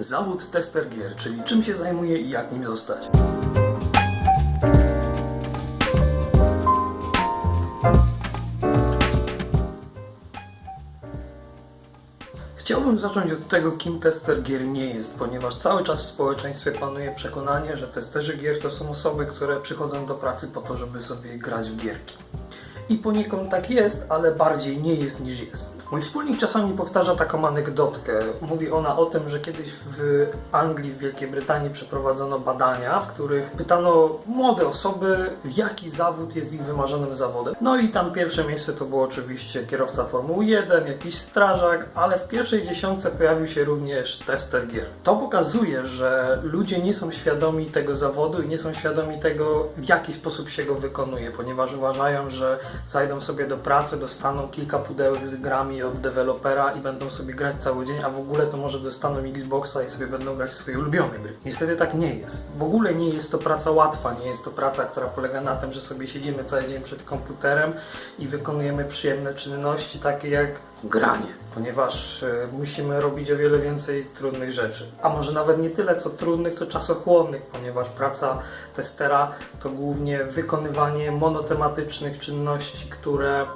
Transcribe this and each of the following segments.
Zawód tester gier, czyli czym się zajmuje i jak nim zostać. Chciałbym zacząć od tego, kim tester gier nie jest, ponieważ cały czas w społeczeństwie panuje przekonanie, że testerzy gier to są osoby, które przychodzą do pracy po to, żeby sobie grać w gierki. I poniekąd tak jest, ale bardziej nie jest niż jest. Mój wspólnik czasami powtarza taką anegdotkę. Mówi ona o tym, że kiedyś w Anglii, w Wielkiej Brytanii przeprowadzono badania, w których pytano młode osoby, jaki zawód jest ich wymarzonym zawodem. No i tam pierwsze miejsce to było oczywiście kierowca Formuły 1, jakiś strażak, ale w pierwszej dziesiątce pojawił się również tester gier. To pokazuje, że ludzie nie są świadomi tego zawodu i nie są świadomi tego, w jaki sposób się go wykonuje, ponieważ uważają, że zajdą sobie do pracy, dostaną kilka pudełek z grami od dewelopera i będą sobie grać cały dzień, a w ogóle to może dostaną Xboxa i sobie będą grać swoje ulubione gry. Niestety tak nie jest. W ogóle nie jest to praca łatwa, nie jest to praca, która polega na tym, że sobie siedzimy cały dzień przed komputerem i wykonujemy przyjemne czynności, takie jak granie, ponieważ e, musimy robić o wiele więcej trudnych rzeczy. A może nawet nie tyle co trudnych, co czasochłonnych, ponieważ praca testera to głównie wykonywanie monotematycznych czynności, które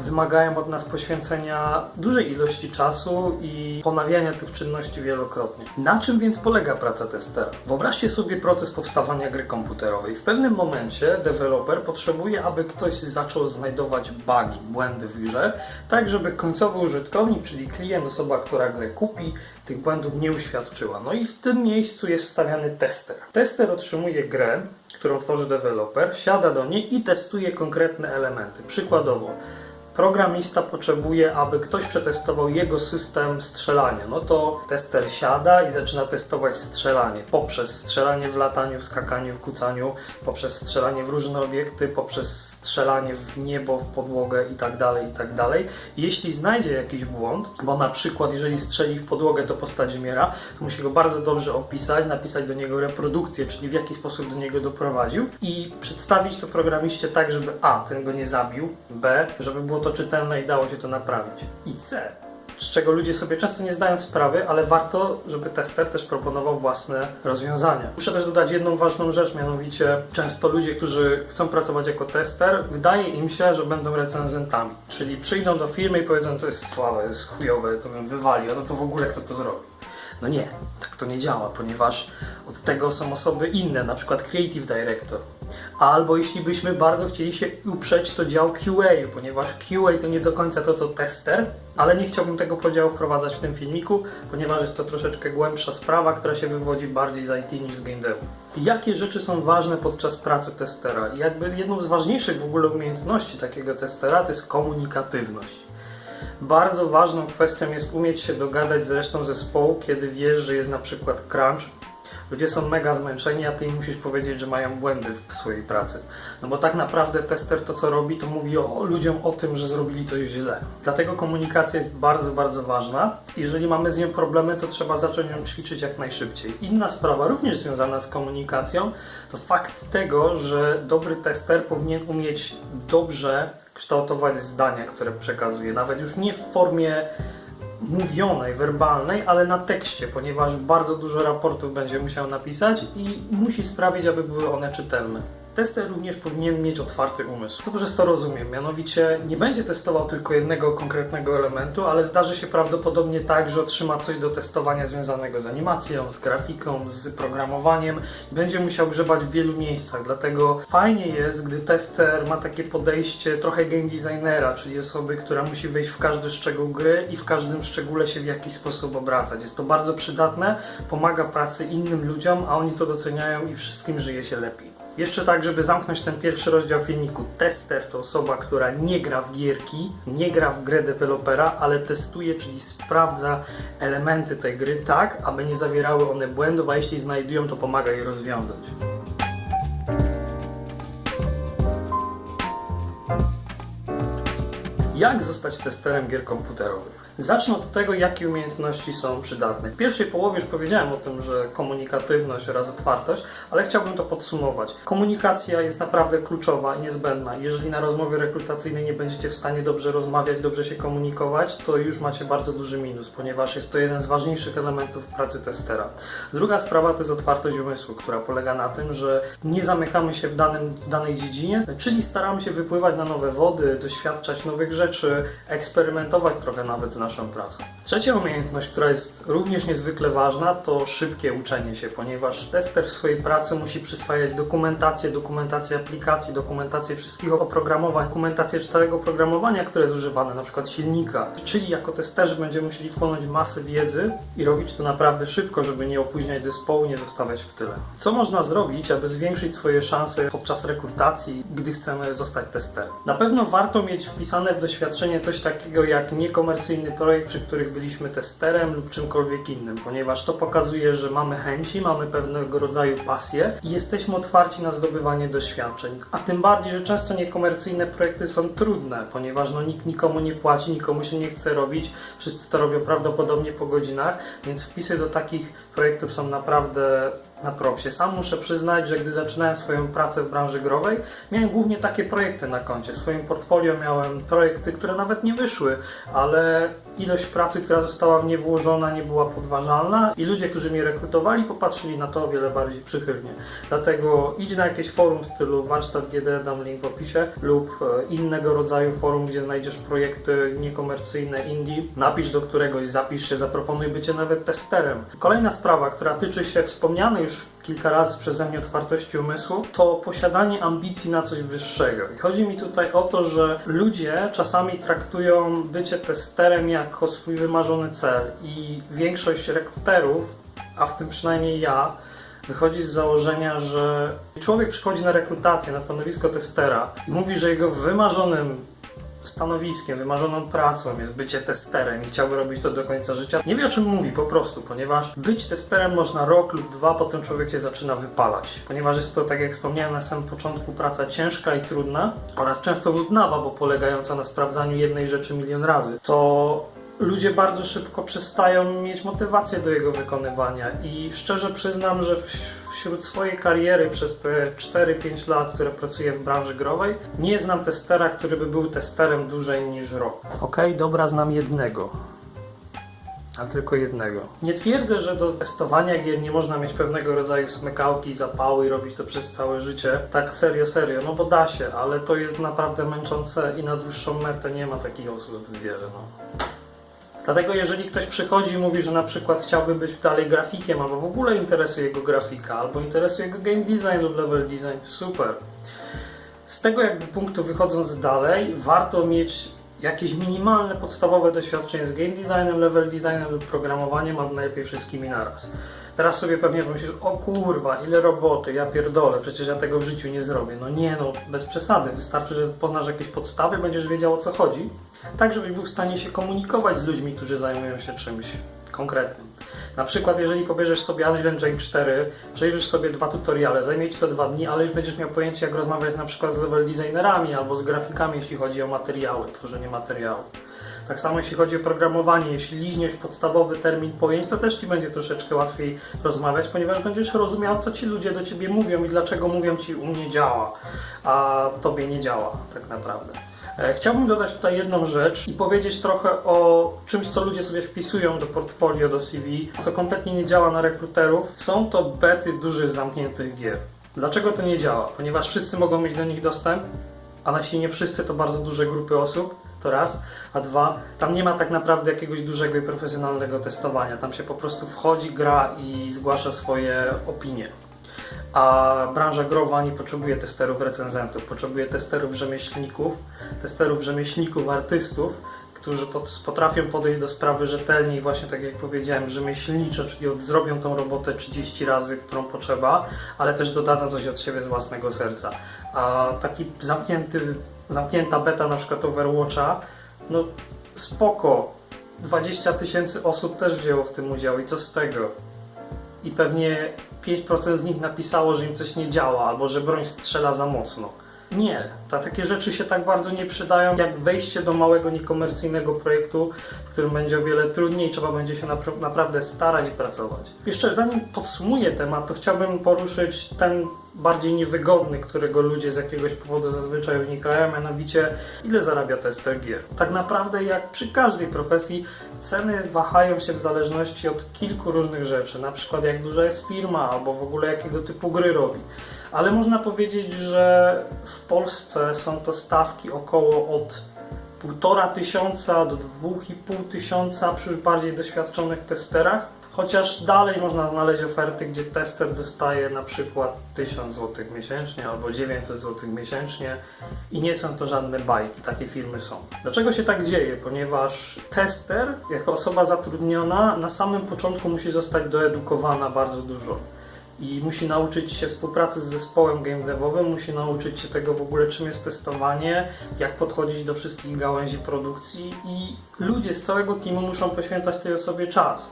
wymagają od nas poświęcenia dużej ilości czasu i ponawiania tych czynności wielokrotnie. Na czym więc polega praca testera? Wyobraźcie sobie proces powstawania gry komputerowej. W pewnym momencie deweloper potrzebuje, aby ktoś zaczął znajdować bugi, błędy w grze, tak żeby końcowy użytkownik, czyli klient, osoba, która grę kupi, tych błędów nie uświadczyła. No i w tym miejscu jest wstawiany tester. Tester otrzymuje grę, którą tworzy deweloper, siada do niej i testuje konkretne elementy. Przykładowo, programista potrzebuje, aby ktoś przetestował jego system strzelania. No to tester siada i zaczyna testować strzelanie poprzez strzelanie w lataniu, w skakaniu, w kucaniu, poprzez strzelanie w różne obiekty, poprzez strzelanie w niebo, w podłogę itd. itd. Jeśli znajdzie jakiś błąd, bo na przykład jeżeli strzeli w podłogę, to postać zmiera, to musi go bardzo dobrze opisać, napisać do niego reprodukcję, czyli w jaki sposób do niego doprowadził i przedstawić to programiście tak, żeby A, ten go nie zabił, B, żeby było to czytelne i dało się to naprawić. I C, z czego ludzie sobie często nie zdają sprawy, ale warto, żeby tester też proponował własne rozwiązania. Muszę też dodać jedną ważną rzecz, mianowicie często ludzie, którzy chcą pracować jako tester, wydaje im się, że będą recenzentami. Czyli przyjdą do firmy i powiedzą, to jest słabe, to jest chujowe, to bym wywalił, no to w ogóle kto to zrobi? No nie, tak to nie działa, ponieważ od tego są osoby inne, na przykład Creative Director. Albo jeśli byśmy bardzo chcieli się uprzeć, to dział QA, ponieważ QA to nie do końca to co tester, ale nie chciałbym tego podziału wprowadzać w tym filmiku, ponieważ jest to troszeczkę głębsza sprawa, która się wywodzi bardziej z IT niż z devu. Jakie rzeczy są ważne podczas pracy testera? Jakby jedną z ważniejszych w ogóle umiejętności takiego testera to jest komunikatywność. Bardzo ważną kwestią jest umieć się dogadać z resztą zespołu, kiedy wiesz, że jest na przykład crunch. Ludzie są mega zmęczeni, a ty im musisz powiedzieć, że mają błędy w swojej pracy. No bo tak naprawdę tester to co robi, to mówi o, o ludziom o tym, że zrobili coś źle. Dlatego komunikacja jest bardzo, bardzo ważna. Jeżeli mamy z nią problemy, to trzeba zacząć ją ćwiczyć jak najszybciej. Inna sprawa, również związana z komunikacją, to fakt tego, że dobry tester powinien umieć dobrze kształtować zdania, które przekazuje, nawet już nie w formie mówionej, werbalnej, ale na tekście, ponieważ bardzo dużo raportów będzie musiał napisać i musi sprawić, aby były one czytelne. Tester również powinien mieć otwarty umysł. Co przez to rozumiem? Mianowicie nie będzie testował tylko jednego konkretnego elementu, ale zdarzy się prawdopodobnie tak, że otrzyma coś do testowania związanego z animacją, z grafiką, z programowaniem będzie musiał grzebać w wielu miejscach. Dlatego fajnie jest, gdy tester ma takie podejście trochę game designera, czyli osoby, która musi wejść w każdy szczegół gry i w każdym szczególe się w jakiś sposób obracać. Jest to bardzo przydatne, pomaga pracy innym ludziom, a oni to doceniają i wszystkim żyje się lepiej. Jeszcze tak, żeby zamknąć ten pierwszy rozdział filmiku. Tester to osoba, która nie gra w gierki, nie gra w grę dewelopera, ale testuje, czyli sprawdza elementy tej gry tak, aby nie zawierały one błędów, a jeśli znajdują, to pomaga je rozwiązać. Jak zostać testerem gier komputerowych? Zacznę od tego, jakie umiejętności są przydatne. W pierwszej połowie już powiedziałem o tym, że komunikatywność oraz otwartość, ale chciałbym to podsumować. Komunikacja jest naprawdę kluczowa i niezbędna. Jeżeli na rozmowie rekrutacyjnej nie będziecie w stanie dobrze rozmawiać, dobrze się komunikować, to już macie bardzo duży minus, ponieważ jest to jeden z ważniejszych elementów pracy testera. Druga sprawa to jest otwartość umysłu, która polega na tym, że nie zamykamy się w, danym, w danej dziedzinie, czyli staramy się wypływać na nowe wody, doświadczać nowych rzeczy, eksperymentować trochę nawet z naszą pracą. Trzecia umiejętność, która jest również niezwykle ważna, to szybkie uczenie się, ponieważ tester w swojej pracy musi przyswajać dokumentację, dokumentację aplikacji, dokumentację wszystkich oprogramowań, dokumentację całego oprogramowania, które jest używane, na przykład silnika. Czyli jako testerzy będziemy musieli wchłonąć masę wiedzy i robić to naprawdę szybko, żeby nie opóźniać zespołu, nie zostawiać w tyle. Co można zrobić, aby zwiększyć swoje szanse podczas rekrutacji, gdy chcemy zostać testerem? Na pewno warto mieć wpisane w doświadczenie coś takiego jak niekomercyjny projekt, przy których byliśmy testerem lub czymkolwiek innym, ponieważ to pokazuje, że mamy chęci, mamy pewnego rodzaju pasję i jesteśmy otwarci na zdobywanie doświadczeń. A tym bardziej, że często niekomercyjne projekty są trudne, ponieważ no, nikt nikomu nie płaci, nikomu się nie chce robić, wszyscy to robią prawdopodobnie po godzinach, więc wpisy do takich projektów są naprawdę na propsie. Sam muszę przyznać, że gdy zaczynałem swoją pracę w branży growej, miałem głównie takie projekty na koncie. W swoim portfolio miałem projekty, które nawet nie wyszły, ale ilość pracy, która została w nie włożona, nie była podważalna i ludzie, którzy mnie rekrutowali, popatrzyli na to o wiele bardziej przychylnie. Dlatego idź na jakieś forum w stylu warsztat GD, dam link w opisie, lub e, innego rodzaju forum, gdzie znajdziesz projekty niekomercyjne indie. Napisz do któregoś, zapisz się, zaproponuj bycie nawet testerem. Kolejna sprawa, która tyczy się wspomnianej już kilka razy przeze mnie otwartości umysłu, to posiadanie ambicji na coś wyższego. I chodzi mi tutaj o to, że ludzie czasami traktują bycie testerem jako swój wymarzony cel i większość rekruterów, a w tym przynajmniej ja, wychodzi z założenia, że człowiek przychodzi na rekrutację, na stanowisko testera i mówi, że jego wymarzonym stanowiskiem, wymarzoną pracą jest bycie testerem i chciałby robić to do końca życia. Nie wie o czym mówi po prostu, ponieważ być testerem można rok lub dwa, potem człowiek się zaczyna wypalać. Ponieważ jest to, tak jak wspomniałem na samym początku, praca ciężka i trudna oraz często nudnawa, bo polegająca na sprawdzaniu jednej rzeczy milion razy. To ludzie bardzo szybko przestają mieć motywację do jego wykonywania i szczerze przyznam, że w- wśród swojej kariery przez te 4-5 lat, które pracuję w branży growej, nie znam testera, który by był testerem dłużej niż rok. Okej, dobra, znam jednego. A tylko jednego. Nie twierdzę, że do testowania gier nie można mieć pewnego rodzaju smykałki, zapału i robić to przez całe życie. Tak serio, serio, no bo da się, ale to jest naprawdę męczące i na dłuższą metę nie ma takich osób zbyt wiele. No. Dlatego jeżeli ktoś przychodzi i mówi, że na przykład chciałby być dalej grafikiem, albo w ogóle interesuje go grafika, albo interesuje go game design lub level design, super. Z tego jakby punktu wychodząc dalej, warto mieć jakieś minimalne, podstawowe doświadczenie z game designem, level designem lub programowaniem, a najlepiej wszystkimi naraz. Teraz sobie pewnie pomyślisz, o kurwa, ile roboty, ja pierdolę, przecież ja tego w życiu nie zrobię. No nie no, bez przesady, wystarczy, że poznasz jakieś podstawy, będziesz wiedział o co chodzi, tak żebyś był w stanie się komunikować z ludźmi, którzy zajmują się czymś konkretnym. Na przykład, jeżeli pobierzesz sobie Unreal Engine 4, przejrzysz sobie dwa tutoriale, zajmie Ci to dwa dni, ale już będziesz miał pojęcie, jak rozmawiać na przykład z level designerami albo z grafikami, jeśli chodzi o materiały, tworzenie materiału. Tak samo jeśli chodzi o programowanie, jeśli liźniesz podstawowy termin pojęć, to też Ci będzie troszeczkę łatwiej rozmawiać, ponieważ będziesz rozumiał, co Ci ludzie do Ciebie mówią i dlaczego mówią Ci u mnie działa, a Tobie nie działa tak naprawdę. E, Chciałbym dodać tutaj jedną rzecz i powiedzieć trochę o czymś, co ludzie sobie wpisują do portfolio, do CV, co kompletnie nie działa na rekruterów. Są to bety dużych, zamkniętych gier. Dlaczego to nie działa? Ponieważ wszyscy mogą mieć do nich dostęp, a jeśli nie wszyscy, to bardzo duże grupy osób, to raz, a dwa, tam nie ma tak naprawdę jakiegoś dużego i profesjonalnego testowania. Tam się po prostu wchodzi, gra i zgłasza swoje opinie. A branża growa nie potrzebuje testerów recenzentów, potrzebuje testerów rzemieślników, testerów rzemieślników, artystów, którzy pot- potrafią podejść do sprawy rzetelnie i właśnie tak jak powiedziałem, rzemieślniczo, czyli zrobią tą robotę 30 razy, którą potrzeba, ale też dodadzą coś od siebie z własnego serca. A taki zamknięty, zamknięta beta na przykład Overwatcha, no spoko, 20 tysięcy osób też wzięło w tym udział i co z tego? I pewnie 5% z nich napisało, że im coś nie działa, albo że broń strzela za mocno. Nie, ta, takie rzeczy się tak bardzo nie przydają jak wejście do małego, niekomercyjnego projektu, w którym będzie o wiele trudniej, trzeba będzie się napra- naprawdę starać i pracować. Jeszcze zanim podsumuję temat, to chciałbym poruszyć ten bardziej niewygodny, którego ludzie z jakiegoś powodu zazwyczaj unikają, mianowicie ile zarabia tester gier. Tak naprawdę jak przy każdej profesji ceny wahają się w zależności od kilku różnych rzeczy, na przykład jak duża jest firma albo w ogóle jakiego typu gry robi. Ale można powiedzieć, że w Polsce są to stawki około od 1,5 tysiąca do 2,5 tysiąca przy już bardziej doświadczonych testerach. Chociaż dalej można znaleźć oferty, gdzie tester dostaje na przykład 1000 zł miesięcznie albo 900 zł miesięcznie i nie są to żadne bajki, takie firmy są. Dlaczego się tak dzieje? Ponieważ tester, jako osoba zatrudniona, na samym początku musi zostać doedukowana bardzo dużo i musi nauczyć się współpracy z zespołem game devowym, musi nauczyć się tego w ogóle czym jest testowanie, jak podchodzić do wszystkich gałęzi produkcji i ludzie z całego teamu muszą poświęcać tej osobie czas.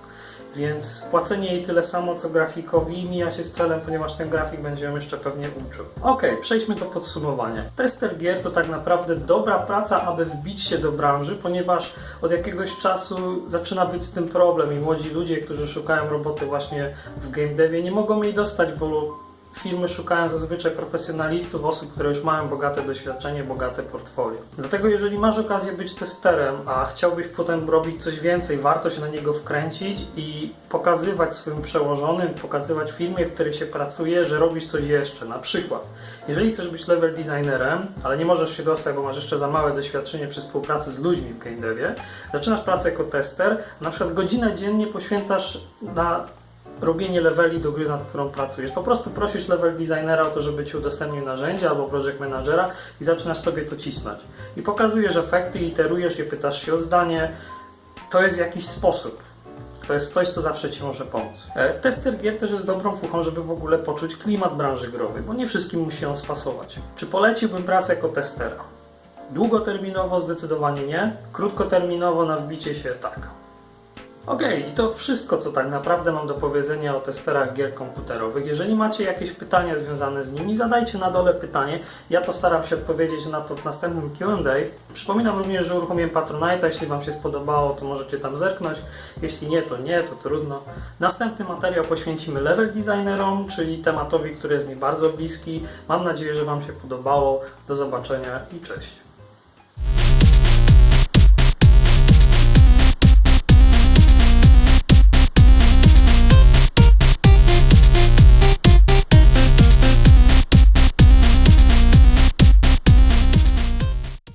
Więc płacenie jej tyle samo co grafikowi mija się z celem, ponieważ ten grafik będzie ją jeszcze pewnie uczył. Ok, przejdźmy do podsumowania. Tester gier to tak naprawdę dobra praca, aby wbić się do branży, ponieważ od jakiegoś czasu zaczyna być z tym problem i młodzi ludzie, którzy szukają roboty właśnie w game devie nie mogą jej dostać, bo firmy szukają zazwyczaj profesjonalistów, osób, które już mają bogate doświadczenie, bogate portfolio. Dlatego jeżeli masz okazję być testerem, a chciałbyś potem robić coś więcej, warto się na niego wkręcić i pokazywać swoim przełożonym, pokazywać firmie, w której się pracuje, że robisz coś jeszcze. Na przykład, jeżeli chcesz być level designerem, ale nie możesz się dostać, bo masz jeszcze za małe doświadczenie przy współpracy z ludźmi w game devie, zaczynasz pracę jako tester, na przykład godzinę dziennie poświęcasz na robienie leveli do gry, nad którą pracujesz. Po prostu prosisz level designera o to, żeby ci udostępnił narzędzie albo project managera i zaczynasz sobie to cisnąć. I pokazujesz efekty, iterujesz je, pytasz się o zdanie. To jest jakiś sposób. To jest coś, co zawsze Ci może pomóc. E, Tester gier też jest dobrą fuchą, żeby w ogóle poczuć klimat branży growej, bo nie wszystkim musi on spasować. Czy poleciłbym pracę jako testera? Długoterminowo zdecydowanie nie, krótkoterminowo na wbicie się tak. Okej, i to wszystko, co tak naprawdę mam do powiedzenia o testerach gier komputerowych. Jeżeli macie jakieś pytania związane z nimi, zadajcie na dole pytanie. Ja postaram się odpowiedzieć na to w następnym Q&A. Przypominam również, że uruchomiłem Patronite'a. Jeśli Wam się spodobało, to możecie tam zerknąć. Jeśli nie, to nie, to trudno. Następny materiał poświęcimy level designerom, czyli tematowi, który jest mi bardzo bliski. Mam nadzieję, że Wam się podobało. Do zobaczenia i cześć.